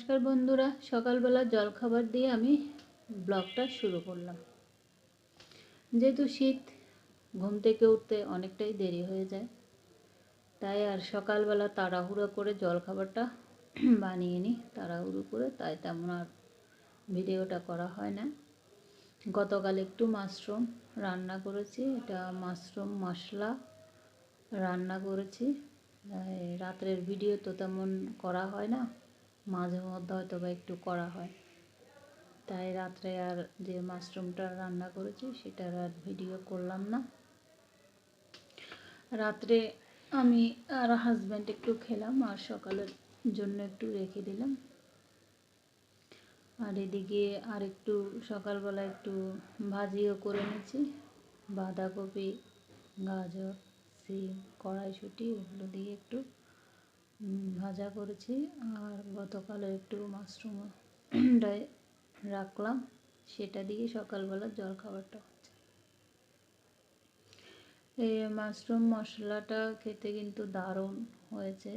নমস্কার বন্ধুরা সকালবেলা জলখাবার দিয়ে আমি ব্লগটা শুরু করলাম। যেহেতু শীত, ঘুম থেকে উঠতে অনেকটাই দেরি হয়ে যায়, তাই আর সকালবেলা তাড়াহুড়ো করে জলখাবারটা বানিয়ে নিই, তাড়াহুড়ো করে, তাই তেমন আর ভিডিওটা করা হয় না। গতকাল একটু মাশরুম রান্না করেছি, এটা মাশরুম মশলা রান্না করেছি। রাত্রের ভিডিও তো তেমন করা হয় না। মাঝে মধ্যে হয়তো বা একটু করা হয়। তাই রাত্রে আর যে মাশরুমটা রান্না করেছি সেটার আর ভিডিও করলাম না। রাত্রে আমি আর হাজব্যান্ড একটু খেলাম আর সকালের জন্য একটু রেখে দিলাম। আর এদিকে আর একটু সকালবেলা একটু ভাজিও করে নিয়েছি। বাঁধাকপি, গাজর, সিম, কড়াইশুঁটি এগুলো দিয়ে একটু ভাজা করেছি আর গতকালে একটু মাশরুম রাখলাম, সেটা দিয়ে সকালবেলা জল খাবারটা হচ্ছে। এই মাশরুম মশলাটা খেতে কিন্তু দারুণ হয়েছে।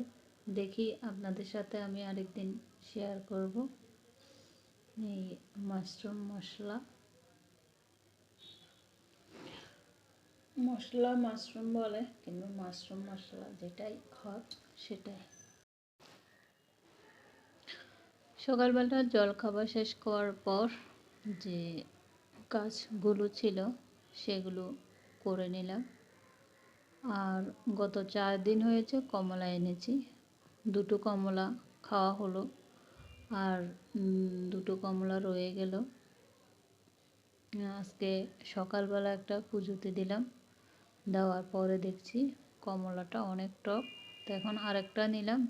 দেখি আপনাদের সাথে আমি আরেকদিন শেয়ার করব। এই মাশরুম মশলা। মশলা মাশরুম বলে, কিন্তু মাশরুম মশলা যেটাই হট সেটাই। সকালবেলা জল খাবার শেষ করার পর যে কাজগুলো ছিল সেগুলো করে নিলাম। আর গত চার দিন হয়েছে কমলা এনেছি। দুটো কমলা খাওয়া হলো আর দুটো কমলা রয়ে গেল। আজকে সকালবেলা একটা পুজোতে দিলাম। দেওয়ার পরে দেখছি কমলাটা অনেক টক। তো এখন আরেকটা নিলাম।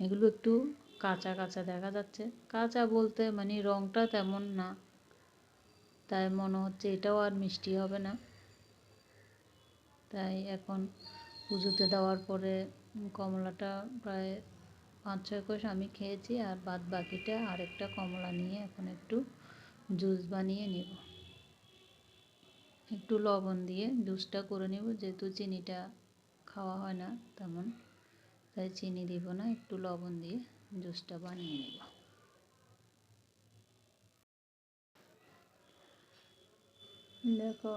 এগুলো একটু কাঁচা কাঁচা দেখা যাচ্ছে। কাঁচা বলতে মানে রঙটা তেমন না। তাই মনে হচ্ছে এটাও আর মিষ্টি হবে না। তাই এখন পুজোতে দেওয়ার পরে কমলাটা প্রায় পাঁচ ছয় কোষ আমি খেয়েছি আর বাদ বাকিটা আরেকটা কমলা নিয়ে এখন একটু জুস বানিয়ে নেব। একটু লবণ দিয়ে জুসটা করে নেব, যেহেতু চিনিটা খাওয়া হয় না তেমন। তাই চিনি দিব না, একটু লবণ দিয়ে জুসটা বানিয়ে নেব। দেখো,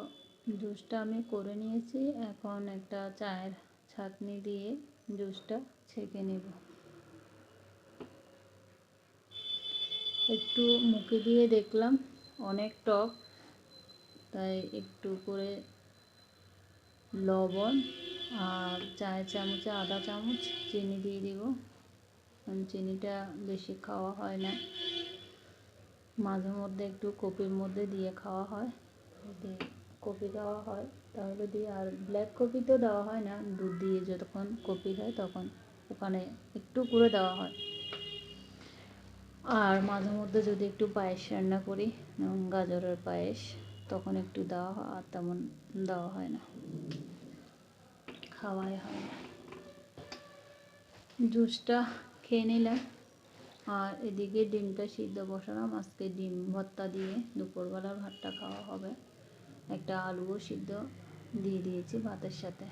জুসটা আমি করে নিয়েছি, এখন একটা চায়ের ছাঁকনি দিয়ে জুসটা ছেঁকে নেব। একটু মুখে দিয়ে দেখলাম অনেক টক, তাই একটু করে লবণ আর চায়ের চামচে আধা চামচ, চিনি দিয়ে দিব। চিনিটা বেশি খাওয়া হয় না। মাঝে মধ্যে একটু কপির মধ্যে দিয়ে খাওয়া হয়। যদি কপি দেওয়া হয়, তাহলে দিয়ে। আর ব্ল্যাক কপি তো দেওয়া হয় না। দুধ দিয়ে যতক্ষণ কপি দেয়, তখন ওখানে একটু করে দেওয়া হয়। আর মাঝে মধ্যে যদি একটু পায়েস রান্না করি গাজরের পায়েস, তখন একটু দেওয়া হয়, আর তেমন দেওয়া হয় না। খাওয়াই হয় না। জুসটা খেয়ে নিলাম। আর এদিকে ডিমটা সিদ্ধ বসালাম। আজকে ডিম ভর্তা দিয়ে দুপুরবেলার ভাতটা খাওয়া হবে। একটা আলুও সিদ্ধ দিয়ে দিয়েছি ভাতের সাথে।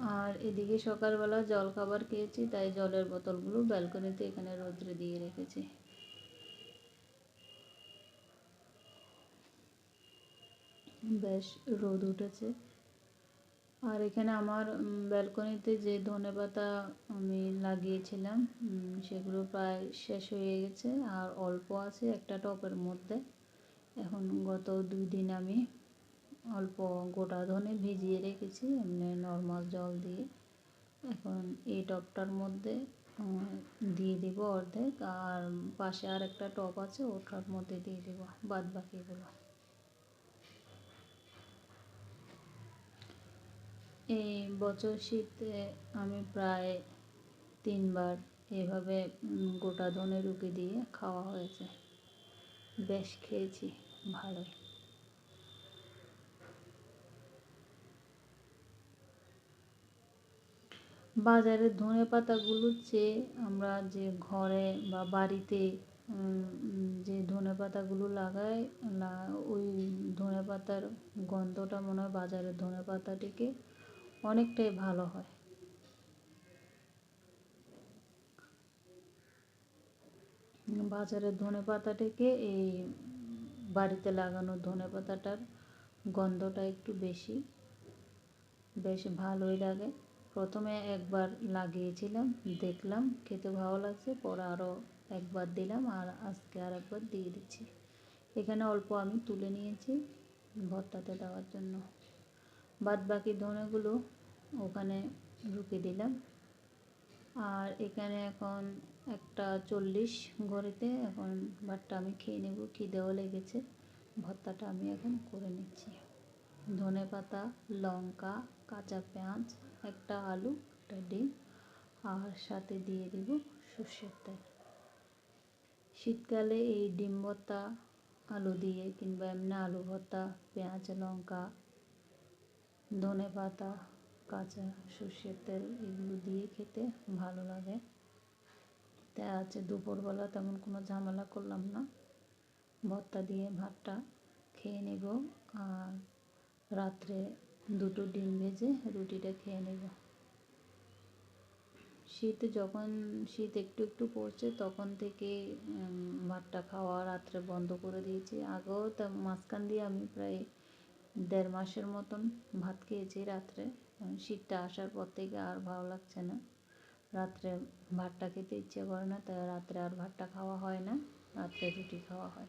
আর এদিকে সকালবেলা জল খাবার খেয়েছি, তাই জলের বোতলগুলো ব্যালকনিতে এখানে রোদ্রে দিয়ে রেখেছি। বেশ রোদ উঠেছে। আর এখানে আমার ব্যালকনিতে যে ধনে পাতা আমি লাগিয়েছিলাম সেগুলো প্রায় শেষ হয়ে গেছে আর অল্প আছে একটা টপের মধ্যে। এখন গত দুই দিন আমি অল্প গোটা ধনে ভিজিয়ে রেখেছি, এমনি নর্মাল জল দিয়ে। এখন এই টপটার মধ্যে দিয়ে দিব অর্ধেক আর পাশে আর একটা টপ আছে, ওটার মধ্যে দিয়ে দেব বাদ বাকিগুলো এই বছর শীতে আমি প্রায় তিনবার এভাবে গোটা ধনে রুকি দিয়ে খাওয়া হয়েছে। বেশ খেয়েছি, ভালোই। বাজারের ধনে পাতাগুলোর চেয়ে আমরা যে ঘরে বা বাড়িতে যে ধনে পাতাগুলো লাগাই ওই ধনে পাতার গন্ধটা মনে হয় বাজারের ধনে পাতাটিকে অনেকটাই ভালো হয়। বাজারের ধনে পাতাটাকে এই বাড়িতে লাগানো ধনে পাতাটার গন্ধটা একটু বেশি, বেশ ভালোই লাগে। প্রথমে একবার লাগিয়েছিলাম, দেখলাম, খেতে ভালো লাগছে, পরে আরও একবার দিলাম আর আজকে আর একবার দিয়ে দিচ্ছি। এখানে অল্প আমি তুলে নিয়েছি ভর্তাতে দেওয়ার জন্য। বাদ বাকি ধনেগুলো ওখানে ঢুকে দিলাম। আর এখানে এখন একটা চল্লিশ ঘড়িতে এখন ভাতটা আমি খেয়ে নেব, খিদেও লেগেছে। ভর্তাটা আমি এখন করে নিচ্ছি। ধনে পাতা, লঙ্কা, কাঁচা পেঁয়াজ, একটা আলু, একটা ডিম, আর সাথে দিয়ে দিব সর্ষের তেল। শীতকালে এই ডিম ভর্তা, আলু দিয়ে কিংবা এমনি আলু ভর্তা, পেঁয়াজ, লঙ্কা ধনে পাতা, কাঁচা সর্ষের তেল এগুলো দিয়ে খেতে ভালো লাগে। তা আছে, দুপুরবেলা তেমন কোনো ঝামেলা করলাম না। ভর্তা দিয়ে ভাতটা খেয়ে নেব আর রাত্রে দুটো ডিম ভেজে রুটিটা খেয়ে নেব। শীত যখন, শীত একটু একটু পড়ছে তখন থেকে ভাতটা খাওয়া রাত্রে বন্ধ করে দিয়েছি। আগেও তা মাঝখান দিয়ে আমি প্রায় দেড় মাসের মতন ভাত খেয়েছি রাত্রে। শীতটা আসার পর থেকে আর ভালো লাগছে না। রাত্রে ভাতটা খেতে ইচ্ছে করে না, তাই রাত্রে আর ভাতটা খাওয়া হয় না, রাত্রে রুটি খাওয়া হয়।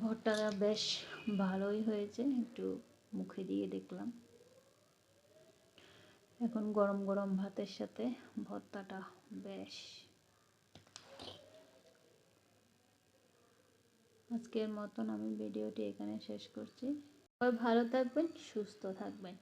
ভর্তাটা বেশ ভালোই হয়েছে, একটু মুখে দিয়ে দেখলাম। এখন গরম গরম ভাতের সাথে ভর্তাটা বেশ আজকের মতন আমি ভিডিওটি এখানে শেষ করছি। সবাই ভালো থাকবেন সুস্থ থাকবেন।